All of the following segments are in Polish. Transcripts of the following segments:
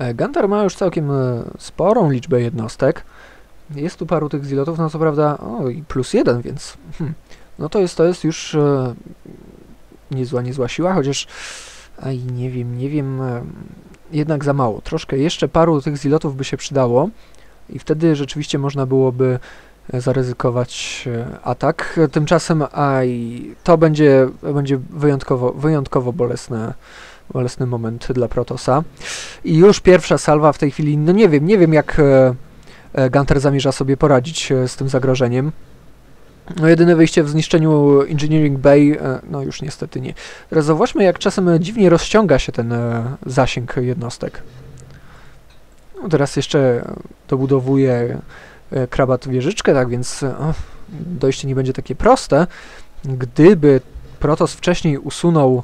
E, Gantar ma już całkiem e, sporą liczbę jednostek. Jest tu paru tych zilotów, no co prawda, o i plus jeden, więc hmm, no to jest, to jest już e, niezła, niezła siła, chociaż aj, nie wiem, nie wiem, e, jednak za mało. Troszkę jeszcze paru tych zilotów by się przydało i wtedy rzeczywiście można byłoby e, zaryzykować atak. Tymczasem aj, to będzie, będzie wyjątkowo, wyjątkowo bolesne, bolesny moment dla Protosa. I już pierwsza salwa w tej chwili, no nie wiem, nie wiem jak e, e, Gunter zamierza sobie poradzić e, z tym zagrożeniem. No jedyne wyjście w zniszczeniu Engineering Bay, no już niestety nie. Teraz zauważmy, jak czasem dziwnie rozciąga się ten zasięg jednostek. No teraz jeszcze dobudowuje krabat wieżyczkę, tak więc e, o, dojście nie będzie takie proste. Gdyby Protos wcześniej usunął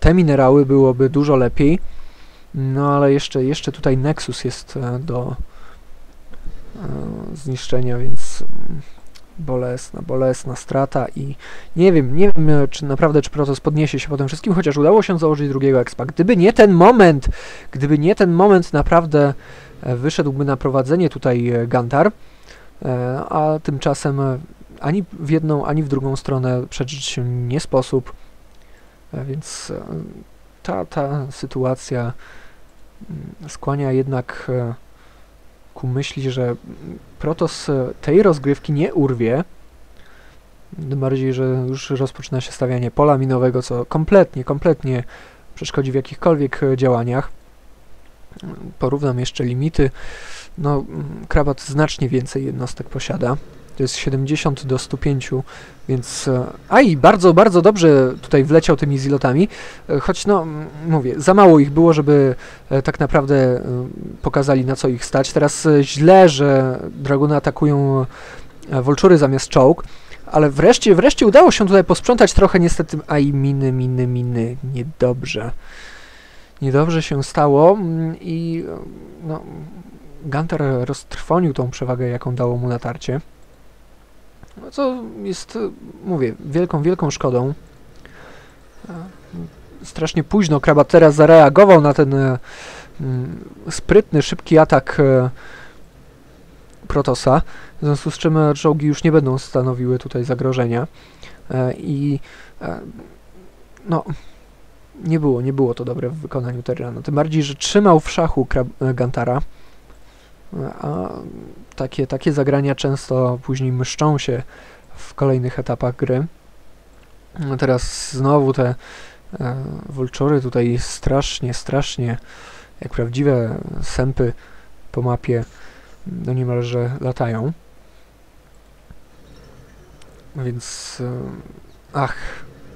te minerały, byłoby dużo lepiej. No ale jeszcze, jeszcze tutaj Nexus jest e, do e, zniszczenia, więc mm, bolesna, bolesna strata i nie wiem, nie wiem e, czy naprawdę czy Protoss podniesie się po tym wszystkim, chociaż udało się założyć drugiego expa. Gdyby nie ten moment, gdyby nie ten moment naprawdę wyszedłby na prowadzenie tutaj Gantar, a tymczasem ani w jedną, ani w drugą stronę przeżyć się nie sposób, więc e, ta, ta sytuacja mm, skłania jednak e, ku myśli, że Protos e, tej rozgrywki nie urwie. Tym bardziej, że już rozpoczyna się stawianie pola minowego, co kompletnie, kompletnie przeszkodzi w jakichkolwiek e, działaniach. Porównam jeszcze limity. No, mm, Krabat znacznie więcej jednostek posiada. To jest 70 do 105, więc... e, A i bardzo, bardzo dobrze tutaj wleciał tymi zilotami, e, choć no, mówię, za mało ich było, żeby e, tak naprawdę pokazali na co ich stać. Teraz źle, że Draguny atakują Wolczury zamiast czołg, ale wreszcie, wreszcie udało się tutaj posprzątać trochę niestety, a i miny, miny, miny, niedobrze. Niedobrze się stało i no, Gunter roztrwonił tą przewagę, jaką dało mu natarcie. No, co jest, e, mówię, wielką, wielką szkodą. E, Strasznie późno Krabat teraz zareagował na ten e, mm, sprytny, szybki atak e, Protosa, w związku z czym e, czołgi już nie będą stanowiły tutaj zagrożenia. I no, nie było, nie było to dobre w wykonaniu Terrana. Tym bardziej, że trzymał w szachu Krab- Gantara, a takie, takie zagrania często później myszczą się w kolejnych etapach gry. No teraz znowu te e, tutaj strasznie, strasznie, jak prawdziwe sępy po mapie, no niemalże latają. Więc, e, ach,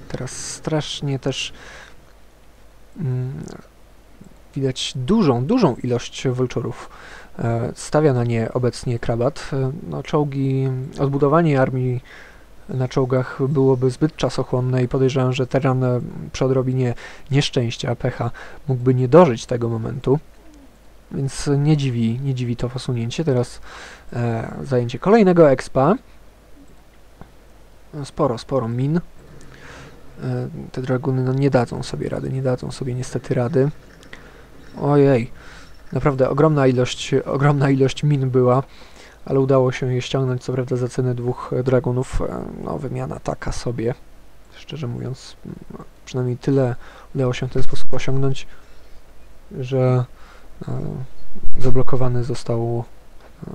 teraz strasznie też mm, widać dużą, dużą ilość Vulturów. E, Stawia na nie obecnie Krabat. E, No, czołgi, odbudowanie armii na czołgach byłoby zbyt czasochłonne i podejrzewam, że Terran e, przy odrobinie nieszczęścia, pecha mógłby nie dożyć tego momentu. Więc nie dziwi, nie dziwi to posunięcie. Teraz e, zajęcie kolejnego expa. Sporo, sporo min. E, te draguny no, nie dadzą sobie rady, nie dadzą sobie niestety rady. Ojej, naprawdę ogromna ilość, ogromna ilość min była, ale udało się je ściągnąć, co prawda za cenę dwóch e, dragonów. E, No, wymiana taka sobie, szczerze mówiąc. m, Przynajmniej tyle udało się w ten sposób osiągnąć, że e, zablokowany został e,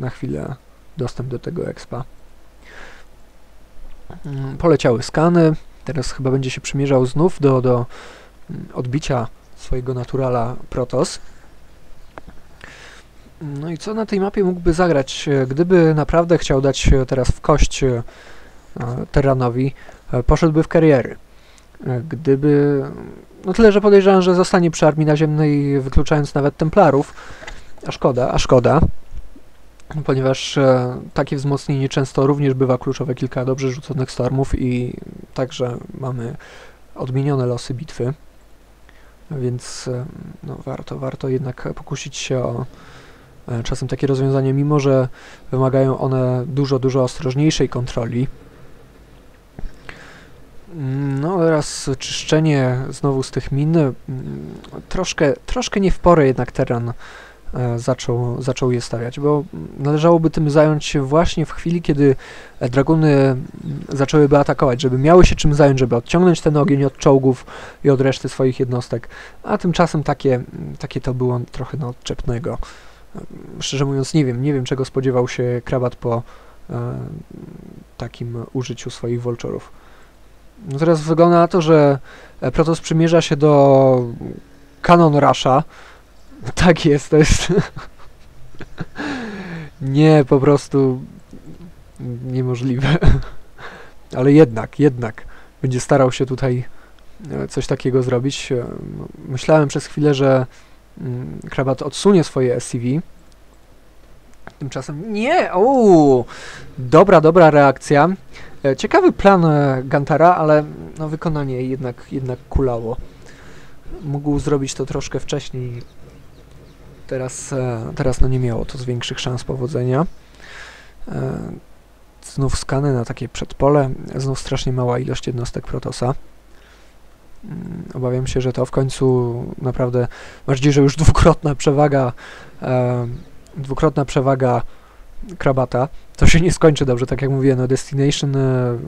na chwilę dostęp do tego expa. Mm, Poleciały skany. Teraz chyba będzie się przymierzał znów do, do mm, odbicia swojego naturala Protoss. No i co na tej mapie mógłby zagrać, e, gdyby naprawdę chciał dać e, teraz w kość e, Terranowi, poszedłby w kariery. Gdyby... No tyle, że podejrzewam, że zostanie przy armii naziemnej, wykluczając nawet Templarów. A szkoda, a szkoda. Ponieważ takie wzmocnienie często również bywa kluczowe kilka dobrze rzuconych stormów i także mamy odmienione losy bitwy. Więc no, warto, warto jednak pokusić się o czasem takie rozwiązania, mimo że wymagają one dużo, dużo ostrożniejszej kontroli. No teraz czyszczenie znowu z tych min. mm, Troszkę, troszkę nie w porę jednak Terran e, zaczął, zaczął je stawiać, bo należałoby tym zająć się właśnie w chwili, kiedy e, draguny mm, zaczęłyby atakować, żeby miały się czym zająć, żeby odciągnąć ten ogień od czołgów i od reszty swoich jednostek, a tymczasem takie, mm, takie to było trochę na odczepnego. Szczerze mówiąc nie wiem, nie wiem czego spodziewał się Krabat po e, takim użyciu swoich Volchorów. No teraz wygląda na to, że Protoss przymierza się do Canon Rusha. Tak jest, to jest... nie, po prostu niemożliwe. Ale jednak, jednak będzie starał się tutaj e, coś takiego zrobić. E, Myślałem przez chwilę, że Krabat odsunie swoje SCV. Tymczasem nie! Uuu, dobra, dobra reakcja. E, Ciekawy plan e, Gantara, ale no, wykonanie jednak, jednak kulało. Mógł zrobić to troszkę wcześniej. Teraz, e, teraz no nie miało to z większych szans powodzenia. Znów skany na takie przedpole, znów strasznie mała ilość jednostek Protosa. Mm, Obawiam się, że to w końcu naprawdę, bardziej, że już dwukrotna przewaga, e, dwukrotna przewaga Krabata, to się nie skończy dobrze, tak jak mówiłem, no Destination e,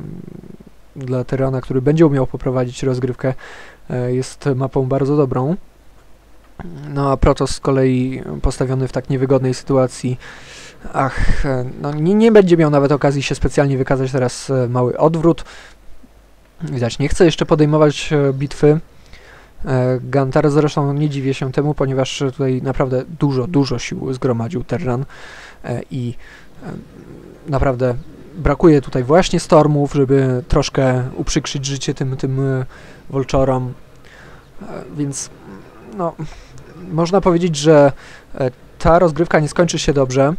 dla Terrana, który będzie umiał poprowadzić rozgrywkę, e, jest mapą bardzo dobrą. No a Protoss z kolei postawiony w tak niewygodnej sytuacji, ach, e, no nie, nie będzie miał nawet okazji się specjalnie wykazać teraz e, mały odwrót. Widać, nie chce jeszcze podejmować e, bitwy. E, Gantar zresztą nie dziwię się temu, ponieważ tutaj naprawdę dużo, dużo sił zgromadził Terran e, i naprawdę brakuje tutaj właśnie stormów, żeby troszkę uprzykrzyć życie tym, tym Volchorom. E, Więc no, można powiedzieć, że ta rozgrywka nie skończy się dobrze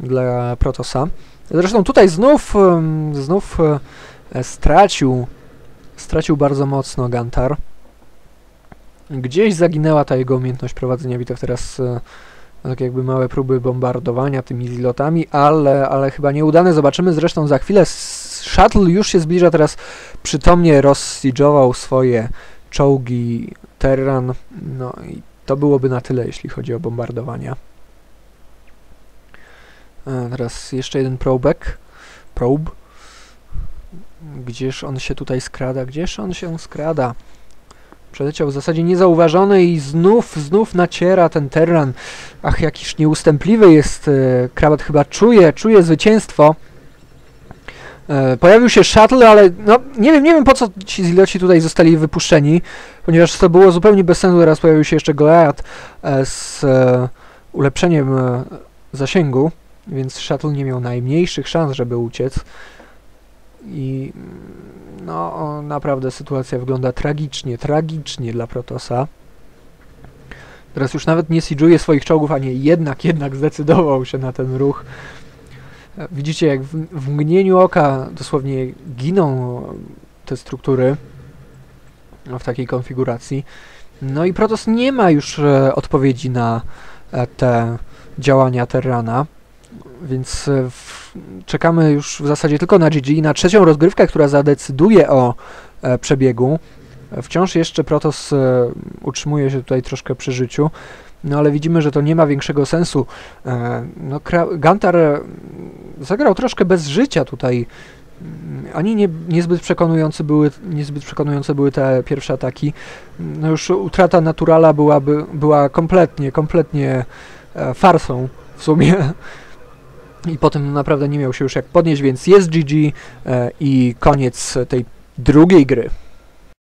dla Protosa. Zresztą tutaj znów, znów stracił, stracił bardzo mocno Gantar. Gdzieś zaginęła ta jego umiejętność prowadzenia bitew. Teraz e, tak jakby małe próby bombardowania tymi zilotami, ale, ale chyba nieudane. Zobaczymy zresztą za chwilę. Shuttle już się zbliża teraz przytomnie rozsiege'ował swoje czołgi Terran. No i to byłoby na tyle, jeśli chodzi o bombardowania. E, teraz jeszcze jeden probek. Probe. Gdzież on się tutaj skrada? Gdzież on się skrada? Przeleciał w zasadzie niezauważony i znów, znów naciera ten Terran. Ach, jakiż nieustępliwy jest e, Krabat, chyba czuje, czuje zwycięstwo. E, pojawił się Shuttle, ale no nie wiem, nie wiem po co ci ziloci tutaj zostali wypuszczeni, ponieważ to było zupełnie bez sensu. Teraz pojawił się jeszcze Goliath e, z ulepszeniem zasięgu, więc Shuttle nie miał najmniejszych szans, żeby uciec. I no, naprawdę sytuacja wygląda tragicznie, tragicznie dla Protosa. Teraz już nawet nie siege'uje swoich czołgów, a nie jednak, jednak zdecydował się na ten ruch. Widzicie, jak w, w mgnieniu oka dosłownie giną te struktury w takiej konfiguracji. No i Protoss nie ma już e, odpowiedzi na e, te działania Terrana, więc e, w, czekamy już w zasadzie tylko na GG, na trzecią rozgrywkę, która zadecyduje o e, przebiegu. Wciąż jeszcze Protoss e, utrzymuje się tutaj troszkę przy życiu, no ale widzimy, że to nie ma większego sensu. E, no, Gantar e, zagrał troszkę bez życia tutaj. Mm, Ani nie, niezbyt, przekonujące były, niezbyt przekonujące były te pierwsze ataki. No już utrata Naturala byłaby, była kompletnie, kompletnie e, farsą w sumie. I potem naprawdę nie miał się już jak podnieść, więc jest GG e, i koniec tej drugiej gry.